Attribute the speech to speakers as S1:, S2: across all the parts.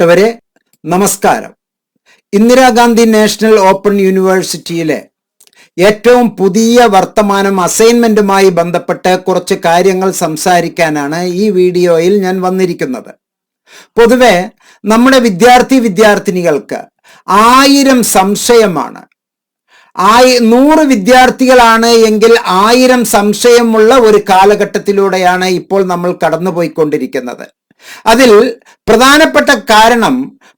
S1: പ്രിയപ്പെട്ടവരെ നമസ്കാരം. Indira Gandhi national open യൂണിവേഴ്സിറ്റിയിലെ ഏറ്റവും പുതിയ വർത്തമാനം അസൈൻമെന്റുമായി ബന്ധപ്പെട്ട് കുറച്ച് കാര്യങ്ങൾ സംസാരിക്കാനാണ് ഈ വീഡിയോയിൽ ഞാൻ വന്നിരിക്കുന്നത്. പൊതുവെ നമ്മുടെ വിദ്യാർത്ഥി വിദ്യാർത്ഥിനികൾക്ക് ആയിരം സംശയമാണ്. ആയി നൂറ് വിദ്യാർത്ഥികളാണ് എങ്കിൽ ആയിരം സംശയമുള്ള ഒരു കാലഘട്ടത്തിലൂടെയാണ് ഇപ്പോൾ നമ്മൾ കടന്നുപോയിക്കൊണ്ടിരിക്കുന്നത്. അതിൽ പ്രധാനപ്പെട്ട കാരണം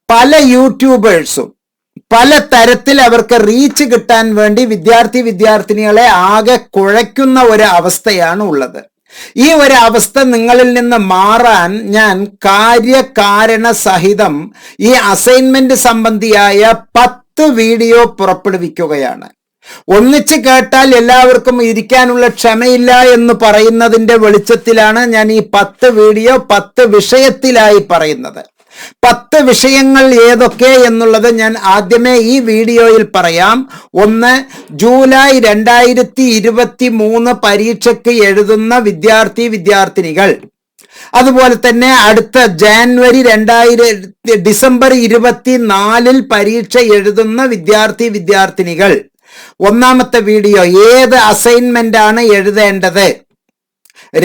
S1: പല യൂട്യൂബേഴ്സും പല തരത്തിൽ അവർക്ക് റീച്ച് കിട്ടാൻ വേണ്ടി വിദ്യാർത്ഥി വിദ്യാർത്ഥിനികളെ ആകെ കുഴയ്ക്കുന്ന ഒരു അവസ്ഥയാണ് ഉള്ളത്. ഈ ഒരു അവസ്ഥ നിങ്ങളിൽ നിന്ന് മാറാൻ ഞാൻ കാര്യകാരണ സഹിതം ഈ അസൈൻമെന്റ് സംബന്ധിയായ പത്ത് വീഡിയോ പുറപ്പെടുവിക്കുകയാണ്. ഒന്നിച്ച് കേട്ടാൽ എല്ലാവർക്കും ഇരിക്കാനുള്ള ക്ഷമയില്ല എന്ന് പറയുന്നതിന്റെ വെളിച്ചത്തിലാണ് ഞാൻ ഈ പത്ത് വീഡിയോ പത്ത് വിഷയത്തിലായി പറയുന്നത്. പത്ത് വിഷയങ്ങൾ ഏതൊക്കെ എന്നുള്ളത് ഞാൻ ആദ്യമേ ഈ വീഡിയോയിൽ പറയാം. ഒന്ന് ജൂലൈ രണ്ടായിരത്തി ഇരുപത്തി മൂന്ന് പരീക്ഷയ്ക്ക് എഴുതുന്ന വിദ്യാർത്ഥി വിദ്യാർത്ഥിനികൾ. അതുപോലെ തന്നെ അടുത്ത ജാനുവരി രണ്ടായിരത്തി ഡിസംബർ ഇരുപത്തി നാലിൽ പരീക്ഷ എഴുതുന്ന വിദ്യാർത്ഥി വിദ്യാർത്ഥിനികൾ. ഒന്നാമത്തെ വീഡിയോ ഏത് അസൈൻമെന്റ് ആണ് എഴുതേണ്ടത്?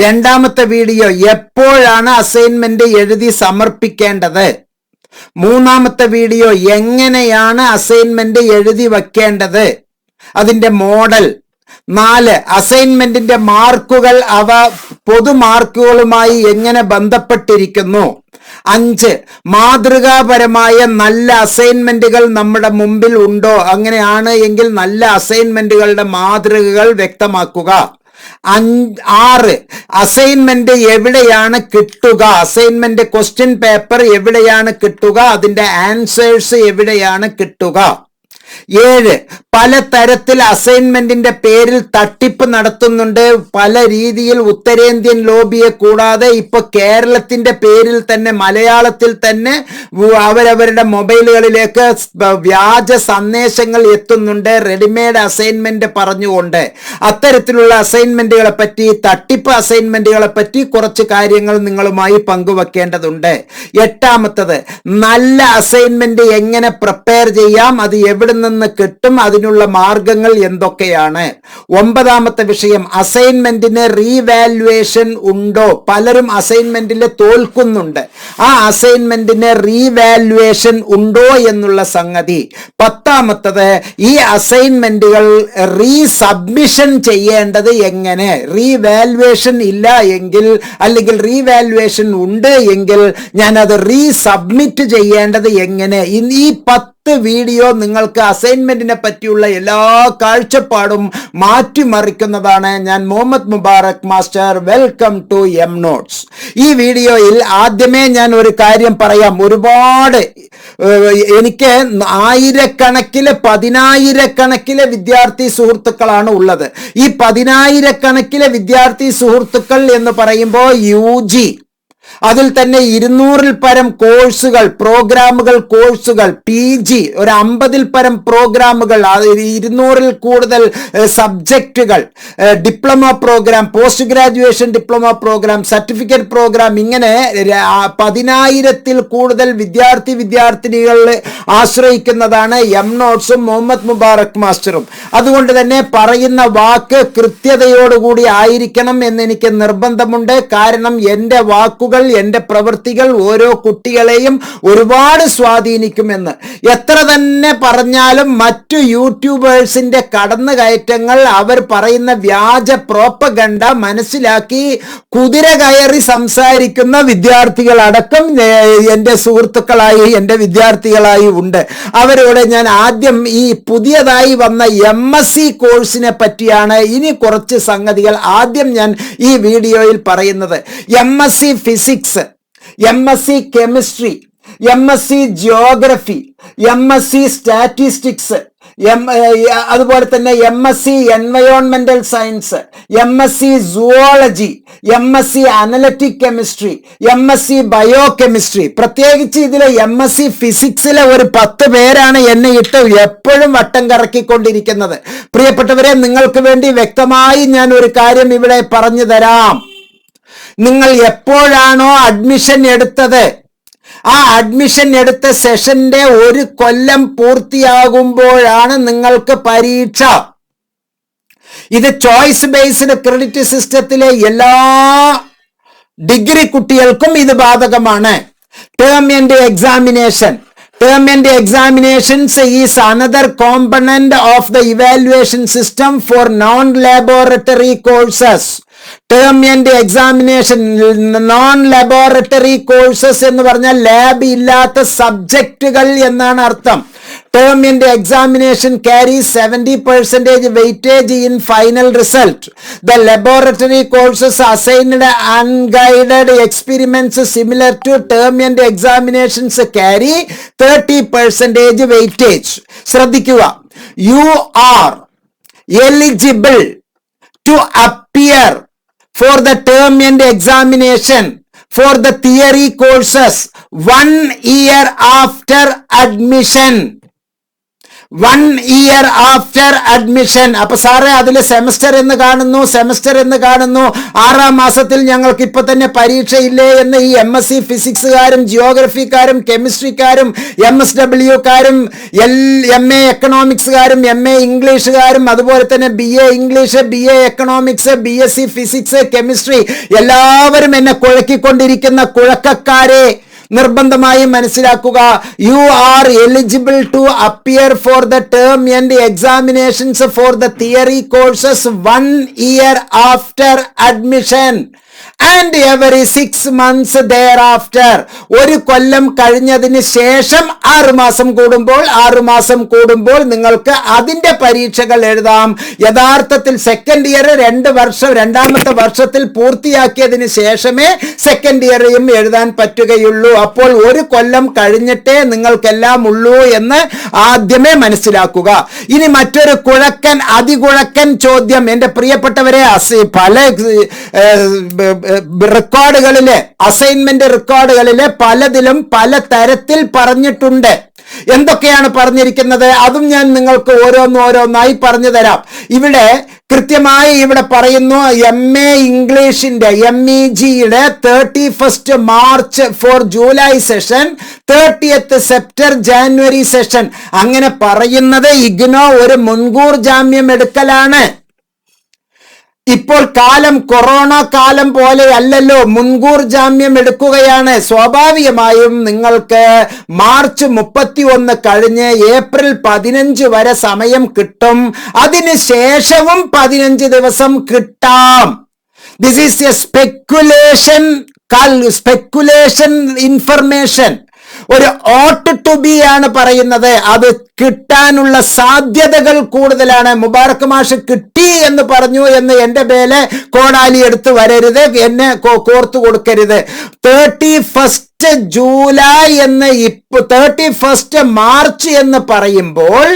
S1: രണ്ടാമത്തെ വീഡിയോ എപ്പോഴാണ് അസൈൻമെന്റ് എഴുതി സമർപ്പിക്കേണ്ടത്? മൂന്നാമത്തെ വീഡിയോ എങ്ങനെയാണ് അസൈൻമെന്റ് എഴുതി വെക്കേണ്ടത്? അതിന്റെ മോഡൽ നാല് അസൈൻമെന്റിന്റെ മാർക്കുകൾ അവ പൊതു മാർക്കുകളുമായി എങ്ങനെ ബന്ധപ്പെട്ടിരിക്കുന്നു? അഞ്ച് മാതൃകാപരമായ നല്ല അസൈൻമെന്റുകൾ നമ്മുടെ മുമ്പിൽ ഉണ്ടോ? അങ്ങനെയാണ് എങ്കിൽ നല്ല അസൈൻമെന്റുകളുടെ മാതൃകകൾ വ്യക്തമാക്കുക. ആറ് അസൈൻമെന്റ് എവിടെയാണ് കിട്ടുക? അസൈൻമെന്റ് ക്വസ്റ്റ്യൻ പേപ്പർ എവിടെയാണ് കിട്ടുക? അതിന്റെ ആൻസേഴ്സ് എവിടെയാണ് കിട്ടുക? ഏഴ്. പല തരത്തിൽ അസൈൻമെന്റിന്റെ പേരിൽ തട്ടിപ്പ് നടത്തുന്നുണ്ട്. പല രീതിയിൽ ഉത്തരേന്ത്യൻ ലോബിയെ കൂടാതെ ഇപ്പൊ കേരളത്തിന്റെ പേരിൽ തന്നെ മലയാളത്തിൽ തന്നെ അവരവരുടെ മൊബൈലുകളിലേക്ക് വ്യാജ സന്ദേശങ്ങൾ എത്തുന്നുണ്ട്. റെഡിമെയ്ഡ് അസൈൻമെന്റ് പറഞ്ഞുകൊണ്ട്. അത്തരത്തിലുള്ള അസൈൻമെന്റുകളെ പറ്റി തട്ടിപ്പ് അസൈൻമെന്റുകളെ പറ്റി കുറച്ച് കാര്യങ്ങൾ നിങ്ങളുമായി പങ്കുവെക്കേണ്ടതുണ്ട്. എട്ടാമത്തത് നല്ല അസൈൻമെന്റ് എങ്ങനെ പ്രിപ്പയർ ചെയ്യാം? അത് എവിടെ നിന്ന് കിട്ടും അതിനുള്ള മാർഗങ്ങൾ എന്തൊക്കെയാണ്? ഒമ്പതാമത്തെ വിഷയം അസൈൻമെന്റിന് റീവാലുവേഷൻ ഉണ്ടോ? പലരും അസൈൻമെന്റിൽ തോൽക്കുന്നുണ്ട്. ആ അസൈൻമെന്റിന് റീവാലുവേഷൻ ഉണ്ടോ എന്നുള്ള സംഗതി. പത്താമത്തത് ഈ അസൈൻമെന്റുകൾ റീസബ്മിഷൻ ചെയ്യേണ്ടത് എങ്ങനെ? റീവാലുവേഷൻ ഇല്ല എങ്കിൽ അല്ലെങ്കിൽ റീവാലുവേഷൻ ഉണ്ട് എങ്കിൽ ഞാൻ അത് റീസബ്മിറ്റ് ചെയ്യേണ്ടത് എങ്ങനെ? ഈ പത്ത് വീഡിയോ നിങ്ങൾക്ക് അസൈൻമെന്റിനെ പറ്റിയുള്ള എല്ലാ കാഴ്ചപ്പാടും മാറ്റിമറിക്കുന്നതാണ് ഞാൻ Muhammad Mubarak master. Welcome to M notes ഈ വീഡിയോയിൽ ആദ്യമേ ഞാൻ ഒരു കാര്യം പറയാം. ഒരുപാട് എനിക്ക് ആയിരക്കണക്കിലെ പതിനായിരക്കണക്കിലെ വിദ്യാർത്ഥി സുഹൃത്തുക്കളാണ് ഉള്ളത്. ഈ പതിനായിരക്കണക്കിലെ വിദ്യാർത്ഥി സുഹൃത്തുക്കൾ എന്ന് പറയുമ്പോൾ യു ജി. അതിൽ തന്നെ ഇരുന്നൂറിൽ പരം കോഴ്സുകൾ പ്രോഗ്രാമുകൾ കോഴ്സുകൾ പി ജി ഒരു അമ്പതിൽ പരം പ്രോഗ്രാമുകൾ ഇരുന്നൂറിൽ കൂടുതൽ സബ്ജക്റ്റുകൾ diploma programme post graduation diploma programme certificate programme ഇങ്ങനെ പതിനായിരത്തിൽ കൂടുതൽ വിദ്യാർത്ഥി വിദ്യാർത്ഥിനികളെ ആശ്രയിക്കുന്നതാണ് എം നോട്ട്സും മുഹമ്മദ് മുബാറക് മാസ്റ്ററും. അതുകൊണ്ട് തന്നെ പറയുന്ന വാക്ക് കൃത്യതയോടുകൂടി ആയിരിക്കണം എന്ന് എനിക്ക് നിർബന്ധമുണ്ട്. കാരണം എന്റെ വാക്കുകൾ എന്റെ പ്രവൃത്തികൾ ഓരോ കുട്ടികളെയും ഒരുപാട് സ്വാധീനിക്കുമെന്ന്. എത്ര തന്നെ പറഞ്ഞാലും മറ്റു യൂട്യൂബേഴ്സിന്റെ കടന്നുകയറ്റങ്ങൾ അവർ പറയുന്ന വ്യാജ പ്രോപ്പഗണ്ട മനസ്സിലാക്കി കുതിര കയറി സംസാരിക്കുന്ന വിദ്യാർത്ഥികൾ അടക്കം എന്റെ സുഹൃത്തുക്കളായി എന്റെ വിദ്യാർത്ഥികളായി ഉണ്ട്. അവരോട് ഞാൻ ആദ്യം ഈ പുതിയതായി വന്ന എം എസ് സി കോഴ്സിനെ പറ്റിയാണ് ഇനി കുറച്ച് സംഗതികൾ ആദ്യം ഞാൻ ഈ വീഡിയോയിൽ പറയുന്നത്. M S C physics M S C chemistry M S C geography M S C statistics M അതുപോലെ തന്നെ M S C എൻവയോൺമെന്റൽ science M S C zoology M S C analytic chemistry M S C biochemistry പ്രത്യേകിച്ച് ഇതിലെ M S C ഫിസിക്സിലെ ഒരു പത്ത് പേരാണ് എന്നെ ഇട്ട് എപ്പോഴും വട്ടം കറക്കിക്കൊണ്ടിരിക്കുന്നത്. പ്രിയപ്പെട്ടവരെ നിങ്ങൾക്ക് വേണ്ടി വ്യക്തമായി ഞാൻ ഒരു കാര്യം ഇവിടെ പറഞ്ഞു തരാം. നിങ്ങൾ എപ്പോഴാണോ അഡ്മിഷൻ എടുത്തത്? ആ അഡ്മിഷൻ എടുത്ത സെഷന്റെ ഒരു കൊല്ലം പൂർത്തിയാകുമ്പോഴാണ് നിങ്ങൾക്ക് പരീക്ഷ. ഇത് ചോയ്സ് ബേസ്ഡ് ക്രെഡിറ്റ് സിസ്റ്റത്തിലെ എല്ലാ ഡിഗ്രി കുട്ടികൾക്കും ഇത് ബാധകമാണ്. Term end examination term end examinations is another component of the evaluation system for non laboratory courses term end examination non laboratory courses എന്ന് പറഞ്ഞാൽ ലാബ് ഇല്ലാത്ത സബ്ജക്റ്റുകൾ എന്നാണ് അർത്ഥം. Term end examination carry seventy percentage weightage in final result the laboratory courses assigned unguided experiments similar to term end examinations carry thirty percentage weightage ശ്രദ്ധിക്കുക. You are eligible to appear for the term and examination for the theory courses one year after admission one year after admission അപ്പൊ സാറേ അതിൽ semester എന്ന് കാണുന്നു semester എന്ന് കാണുന്നു. ആറാം മാസത്തിൽ ഞങ്ങൾക്ക് ഇപ്പൊ തന്നെ പരീക്ഷയില്ലേ എന്ന് ഈ എം എസ് സി ഫിസിക്സുകാരും ജിയോഗ്രഫിക്കാരും കെമിസ്ട്രിക്കാരും എം എസ് ഡബ്ല്യുക്കാരും എൽ എം എ എക്കണോമിക്സുകാരും എം എ ഇംഗ്ലീഷുകാരും അതുപോലെ തന്നെ B A English B A economics B S C physics chemistry എല്ലാവരും എന്നെ കുഴക്കിക്കൊണ്ടിരിക്കുന്ന കുഴക്കക്കാരെ നിർബന്ധമായും മനസ്സിലാക്കുക. You are eligible to appear for the term end examinations for the theory courses one year after admission and every six months thereafter ഒരു കൊല്ലം കഴിഞ്ഞതിന് ശേഷം ആറു മാസം കൂടുമ്പോൾ ആറു മാസം കൂടുമ്പോൾ നിങ്ങൾക്ക് അതിന്റെ പരീക്ഷകൾ എഴുതാം. യഥാർത്ഥത്തിൽ സെക്കൻഡ് ഇയർ രണ്ട് വർഷം രണ്ടാമത്തെ വർഷത്തിൽ പൂർത്തിയാക്കിയതിന് ശേഷമേ സെക്കൻഡ് ഇയറും എഴുതാൻ പറ്റുകയുള്ളൂ. അപ്പോൾ ഒരു കൊല്ലം കഴിഞ്ഞിട്ടേ നിങ്ങൾക്കെല്ലാം ഉള്ളൂ എന്ന് ആദ്യമേ മനസ്സിലാക്കുക. ഇനി മറ്റൊരു കുഴക്കൻ അതികുഴക്കൻ ചോദ്യം. എന്റെ പ്രിയപ്പെട്ടവരെ പല റെക്കോർഡുകളിലെ അസൈൻമെന്റ് റെക്കോർഡുകളിലെ പലതിലും പല തരത്തിൽ പറഞ്ഞിട്ടുണ്ട്. എന്തൊക്കെയാണ് പറഞ്ഞിരിക്കുന്നത്? അതും ഞാൻ നിങ്ങൾക്ക് ഓരോന്ന് ഓരോന്നായി പറഞ്ഞു തരാം. ഇവിടെ കൃത്യമായി ഇവിടെ പറയുന്നു എം എ ഇംഗ്ലീഷിന്റെ എം ഇ ജിയുടെ thirty first March for July session thirtieth September January session അങ്ങനെ പറയുന്നത് ഇഗ്നോ ഒരു മുൻകൂർ ജാമ്യം എടുക്കലാണ്. ഇപ്പോൾ കാലം കൊറോണ കാലം പോലെ അല്ലല്ലോ. മുൻകൂർ ജാമ്യം എടുക്കുകയാണ്. സ്വാഭാവികമായും നിങ്ങൾക്ക് മാർച്ച് മുപ്പത്തി ഒന്ന് കഴിഞ്ഞ് ഏപ്രിൽ പതിനഞ്ച് വരെ സമയം കിട്ടും. അതിന് ശേഷവും പതിനഞ്ച് ദിവസം കിട്ടാം. This is a speculation speculation information ഒരു ഓട്ട് ടു ബി ആണ് പറയുന്നത്. അത് കിട്ടാനുള്ള സാധ്യതകൾ കൂടുതലാണ്. മുബാറക് മാഷ് കിട്ടി എന്ന് പറഞ്ഞു എന്ന് എന്റെ പേലെ കോടാലി എടുത്ത് വരരുത് എന്നെ കോർത്തു കൊടുക്കരുത്. തേർട്ടി ഫസ്റ്റ് ജൂലൈ എന്ന് ഇപ്പൊ തേർട്ടി ഫസ്റ്റ് മാർച്ച് എന്ന് പറയുമ്പോൾ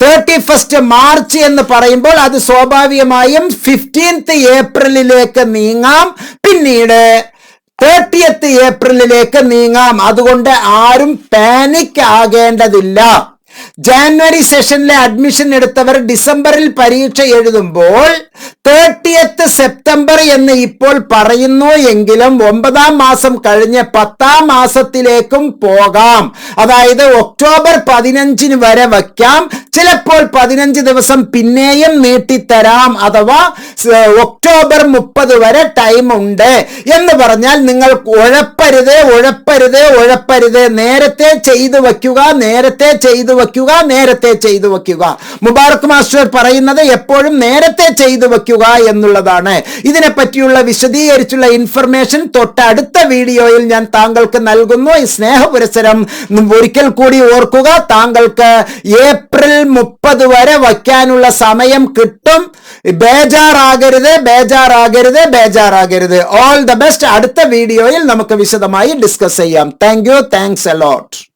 S1: തേർട്ടി ഫസ്റ്റ് മാർച്ച് എന്ന് പറയുമ്പോൾ അത് സ്വാഭാവികമായും ഫിഫ്റ്റീൻത്ത് ഏപ്രിലിലേക്ക് നീങ്ങാം. പിന്നീട് തേർട്ടിയത്ത് ഏപ്രിലിലേക്ക് നീങ്ങാം. അതുകൊണ്ട് ആരും പാനിക് ആകേണ്ടതില്ല. ജാനുവരി സെഷനിലെ അഡ്മിഷൻ എടുത്തവർ ഡിസംബറിൽ പരീക്ഷ എഴുതുമ്പോൾ തേർട്ടിയത്ത് സെപ്റ്റംബർ എന്ന് ഇപ്പോൾ പറയുന്നു എങ്കിലും ഒമ്പതാം മാസം കഴിഞ്ഞ് പത്താം മാസത്തിലേക്കും പോകാം. അതായത് ഒക്ടോബർ പതിനഞ്ചിന് വരെ വയ്ക്കാം. ചിലപ്പോൾ പതിനഞ്ച് ദിവസം പിന്നെയും നീട്ടിത്തരാം അഥവാ ഒക്ടോബർ മുപ്പത് വരെ ടൈം ഉണ്ട് എന്ന് പറഞ്ഞാൽ നിങ്ങൾ ഉഴപ്പരുത് ഉഴപ്പരുത് ഉഴപ്പരുത്. നേരത്തെ ചെയ്തു വയ്ക്കുക നേരത്തെ ചെയ്തു വയ്ക്കുക നേരത്തെ ചെയ്തു വയ്ക്കുക. മുബാറക് മാസ്റ്റർ പറയുന്നത് എപ്പോഴും നേരത്തെ ചെയ്തു വയ്ക്കുക എന്നുള്ളതാണ്. ഇതിനെപ്പറ്റിയുള്ള വിശദീകരിച്ചുള്ള ഇൻഫർമേഷൻ തൊട്ടടുത്ത വീഡിയോയിൽ ഞാൻ താങ്കൾക്ക് നൽകുന്നു. ഈ സ്നേഹപുരസരം ഒരിക്കൽ കൂടി ഓർക്കുക. താങ്കൾക്ക് ഏപ്രിൽ മുപ്പത് വരെ വയ്ക്കാനുള്ള സമയം കിട്ടും. ബേജാറാകരുത് ബേജാറാകരുത് ബേജാറാകരുത്. ഓൾ ദ ബെസ്റ്റ് അടുത്ത വീഡിയോയിൽ നമുക്ക് വിശദമായി ഡിസ്കസ് ചെയ്യാം. Thank you thanks lot